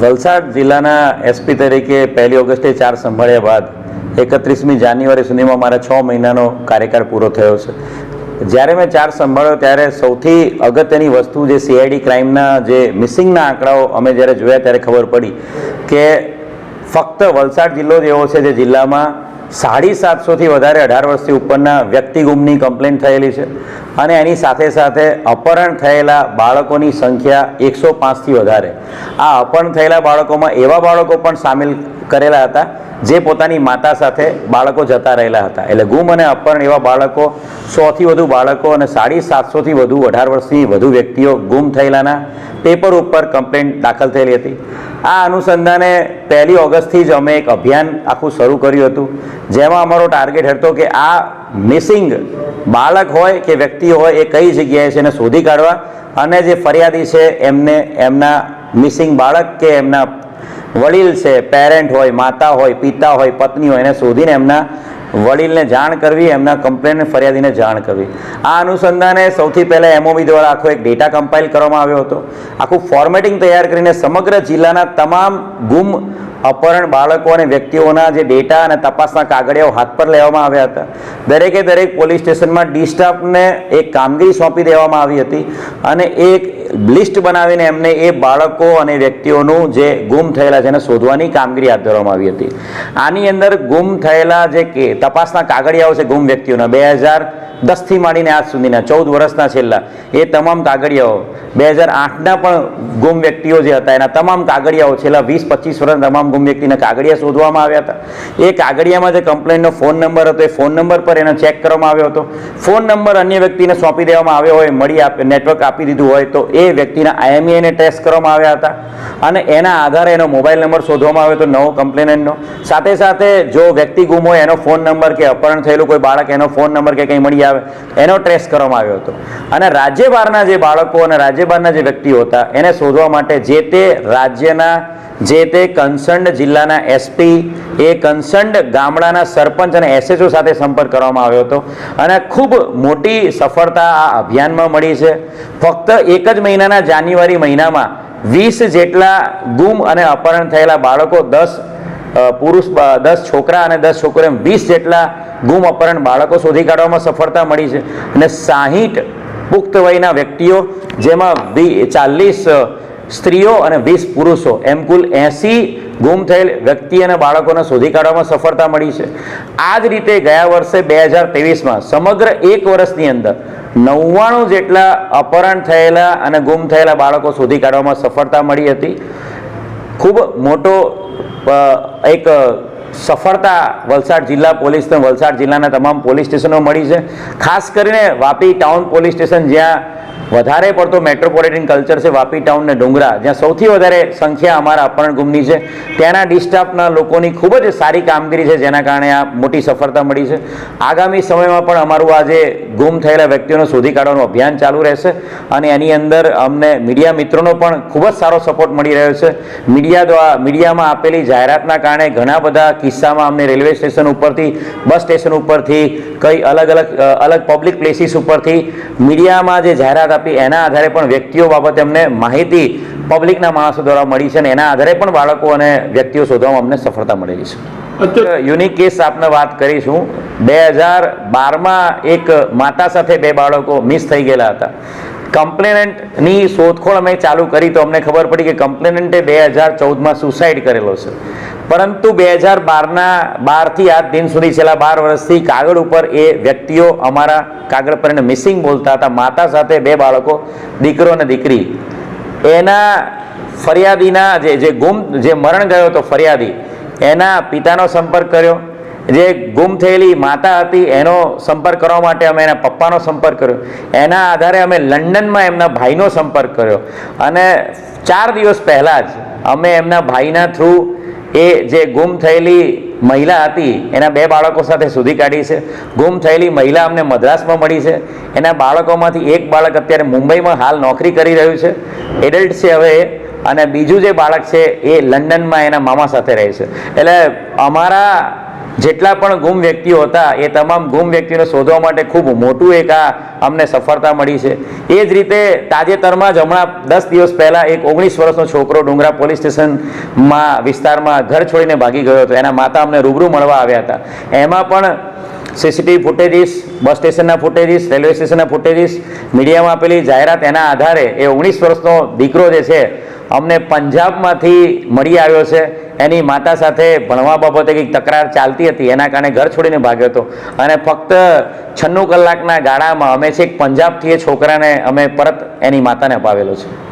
વલસાડ જિલ્લાના એસપી તરીકે પહેલી ઓગસ્ટે ચાર સંભાળ્યા બાદ એકત્રીસમી જાન્યુઆરી સુધીમાં મારા છ મહિનાનો કાર્યકાળ પૂરો થયો છે. જ્યારે મેં ચાર સંભાળ્યો ત્યારે સૌથી અગત્યની વસ્તુ જે સીઆઈડી ક્રાઇમના જે મિસિંગના આંકડાઓ અમે જ્યારે જોયા ત્યારે ખબર પડી કે ફક્ત વલસાડ જિલ્લો જ એવો છે જે જિલ્લામાં સાડી સાતસોથી વધારે અઢાર વર્ષથી ઉપરના વ્યક્તિ ગુમની કમ્પ્લેન થયેલી છે. અને એની સાથે સાથે અપહરણ થયેલા બાળકોની સંખ્યા એકસો પાંચથી વધારે. આ અપહરણ થયેલા બાળકોમાં એવા બાળકો પણ સામેલ કરેલા હતા, જે પોતાની માતા સાથે બાળકો જતા રહેલા હતા. એટલે ગુમ અને અપહરણ એવા બાળકો સોથી વધુ બાળકો અને સાડી સાતસોથી વધુ અઢાર વર્ષની વધુ વ્યક્તિઓ ગુમ થયેલાના પેપર ઉપર કમ્પ્લેન દાખલ થયેલી હતી. આ અનુસંધાને પહેલી ઓગસ્ટથી જ અમે એક અભિયાન આખું શરૂ કર્યું હતું. જેમાં અમારો ટાર્ગેટ હતો કે આ મિસિંગ બાળક હોય કે વ્યક્તિ હોય એ કઈ જગ્યાએ છે એને શોધી કાઢવા. અને જે ફરિયાદી છે એમને એમના મિસિંગ બાળક કે એમના વડીલ છે પેરેન્ટ હોય, માતા હોય, પિતા હોય, પત્ની હોય એને શોધીને એમના વડીલને જાણ કરવી, એમના કમ્પ્લેન ફરિયાદીને જાણ કરવી. આ અનુસંધાને સૌથી પહેલાં એમઓબી દ્વારા આખો એક ડેટા કમ્પાઇલ કરવામાં આવ્યો હતો. આખું ફોર્મેટિંગ તૈયાર કરીને સમગ્ર જિલ્લાના તમામ ગુમ અપહરણ બાળકો અને વ્યક્તિઓના જે ડેટા અને તપાસના કાગળિયાઓ હાથ પર લેવામાં આવ્યા હતા. દરેકે દરેક પોલીસ સ્ટેશનમાં ડી સ્ટાફને એક કામગીરી સોંપી દેવામાં આવી હતી અને એક લિસ્ટ બનાવીને એમને એ બાળકો અને વ્યક્તિઓનું જે ગુમ થયેલા છે એને શોધવાની કામગીરી હાથ ધરવામાં આવી હતી. આની અંદર ગુમ થયેલા જે કે તપાસના કાગળિયાઓ છે ગુમ વ્યક્તિઓના બે હજાર દસથી માંડીને આજ સુધીના, ચૌદ વર્ષના છેલ્લા, એ તમામ કાગળિયાઓ, બે હજાર આઠના પણ ગુમ વ્યક્તિઓ જે હતા એના તમામ કાગળિયાઓ છેલ્લા વીસ પચીસ વર્ષના તમામ ગુમ વ્યક્તિના કાગળિયા શોધવામાં આવ્યા હતા. એ કાગળિયામાં જે કમ્પ્લેનનો ફોન નંબર હતો, એ ફોન નંબર પર એનો ચેક કરવામાં આવ્યો હતો. ફોન નંબર અન્ય વ્યક્તિને સોંપી દેવામાં આવ્યો હોય, મળી આપે નેટવર્ક આપી દીધું હોય, તો એ વ્યક્તિના આઈએમઈએને ટેસ્ટ કરવામાં આવ્યા હતા. અને એના આધારે એનો મોબાઈલ નંબર શોધવામાં આવ્યો હતો, નવો કમ્પ્લેનન્ટનો સાથે સાથે જો વ્યક્તિ ગુમ હોય, એનો ફોન નંબર કે અપહરણ થયેલું કોઈ બાળક, એનો ફોન નંબર કે કંઈ મળી આવે, એનો ટ્રેસ કરવામાં આવ્યો હતો. અને રાજ્ય બહારના જે બાળકો અને રાજ્ય બહારના જે વ્યક્તિઓ હતા, એને શોધવા માટે જે તે રાજ્યના જે તે કન્સર્ન્ડ જિલ્લાના એસપી એ કન્સર્ન્ડ ગામડાના સરપંચ અને એસએચઓ સાથે સંપર્ક કરવામાં આવ્યો હતો. અને ખૂબ મોટી સફળતા આ અભિયાનમાં મળી છે. ફક્ત એક જ મહિનાના જાન્યુઆરી મહિનામાં વીસ જેટલા ગુમ અને અપહરણ થયેલા બાળકો, દસ પુરુષ દસ છોકરા અને દસ છોકરો એમ વીસ જેટલા ગુમ, અપહરણ બાળકો શોધી કાઢવામાં સફળતા મળી છે. અને સાહીઠ પુખ્ત વયના વ્યક્તિઓ, જેમાં ચાલીસ સ્ત્રીઓ અને વીસ પુરુષો, એમ કુલ એંસી ગુમ થયેલ વ્યક્તિ અને બાળકોને શોધી કાઢવામાં સફળતા મળી છે. આ જ રીતે ગયા વર્ષે બે હજાર ત્રેવીસમાં સમગ્ર એક વર્ષની અંદર નવ્વાણું જેટલા અપહરણ થયેલા અને ગુમ થયેલા બાળકો શોધી કાઢવામાં સફળતા મળી હતી. ખૂબ મોટો એક સફળતા વલસાડ જિલ્લા પોલીસ વલસાડ જિલ્લાના તમામ પોલીસ સ્ટેશનો મળી છે. ખાસ કરીને વાપી ટાઉન પોલીસ સ્ટેશન જ્યાં વધારે પડતો મેટ્રોપોલિટન કલ્ચર છે, વાપી ટાઉન ને ડુંગરા, જ્યાં સૌથી વધારે સંખ્યા અમારા અપહરણ ગુમની છે. ત્યાંના ડિસ્ટાફના લોકોની ખૂબ જ સારી કામગીરી છે, જેના કારણે આ મોટી સફળતા મળી છે. આગામી સમયમાં પણ અમારું આ જે ગુમ થયેલા વ્યક્તિઓને શોધી કાઢવાનું અભિયાન ચાલુ રહેશે અને એની અંદર અમને મીડિયા મિત્રોનો પણ ખૂબ જ સારો સપોર્ટ મળી રહ્યો છે. મીડિયા દ્વારા મીડિયામાં આપેલી જાહેરાતના કારણે ઘણા બધા કિસ્સામાં અમને રેલવે સ્ટેશન ઉપરથી બસ સ્ટેશન ઉપરથી કઈ અલગ અલગ અલગ પબ્લિક પ્લેસીસ ઉપરથી મીડિયામાં જે જાહેરાત આપી એના આધારે પણ વ્યક્તિઓ બાબતે અમને માહિતી પબ્લિકના માણસો દ્વારા મળી છે અને એના આધારે પણ બાળકો અને વ્યક્તિઓ શોધવામાં અમને સફળતા મળેલી છે. યુનિક કેસ આપને વાત કરીશું બે હજાર બારમાં એક માતા સાથે બે બાળકો મિસ થઈ ગયેલા હતા. કમ્પ્લેનન્ટની શોધખોળ અમે ચાલુ કરી તો અમને ખબર પડી કે કમ્પ્લેનન્ટે બે હજાર ચૌદમાં સુસાઇડ કરેલો છે. પરંતુ બે હજાર બારના બારથી આજ દિન સુધી છેલ્લા બાર વર્ષથી કાગળ ઉપર એ વ્યક્તિઓ અમારા કાગળ પર એને મિસિંગ બોલતા હતા. માતા સાથે બે બાળકો, દીકરો અને દીકરી. એના ફરિયાદીના જે જે ગુમ જે મરણ ગયો હતો ફરિયાદી, એના પિતાનો સંપર્ક કર્યો. જે ગુમ થયેલી માતા હતી, એનો સંપર્ક કરવા માટે અમે એના પપ્પાનો સંપર્ક કર્યો. એના આધારે અમે લંડનમાં એમના ભાઈનો સંપર્ક કર્યો. અને ચાર દિવસ પહેલાં જ અમે એમના ભાઈના થ્રુ એ જે ગુમ થયેલી મહિલા હતી, એના બે બાળકો સાથે શોધી કાઢી છે. ગુમ થયેલી મહિલા અમને મદ્રાસમાં મળી છે. એના બાળકોમાંથી એક બાળક અત્યારે મુંબઈમાં હાલ નોકરી કરી રહ્યું છે, એડલ્ટ છે હવે અને બીજું જે બાળક છે, એ લંડનમાં એના મામા સાથે રહે છે. એટલે અમારા જેટલા પણ ગુમ વ્યક્તિઓ હતા, એ તમામ ગુમ વ્યક્તિઓને શોધવા માટે ખૂબ મોટું એક આ અમને સફળતા મળી છે. એ જ રીતે તાજેતરમાં જ હમણાં દસ દિવસ પહેલાં એક ઓગણીસ વર્ષનો છોકરો ડુંગરા પોલીસ સ્ટેશનમાં વિસ્તારમાં ઘર છોડીને ભાગી ગયો હતો. એના માતા અમને રૂબરૂ મળવા આવ્યા હતા. એમાં પણ સીસીટીવી ફૂટેજીસ, બસ સ્ટેશનના ફૂટેજીસ, રેલવે સ્ટેશનના ફૂટેજીસ, મીડિયામાં આપેલી જાહેરાત એના આધારે એ ઓગણીસ વર્ષનો દીકરો જે છે અમને પંજાબમાંથી મળી આવ્યો છે. એની માતા સાથે ભણવા બાબતે કંઈક તકરાર ચાલતી હતી. એના કારણે ઘર છોડીને ભાગ્યો હતો. અને ફક્ત છન્નું કલાકના ગાળામાં અમે છેક પંજાબથી એ છોકરાને અમે પરત એની માતાને અપાવેલો છે.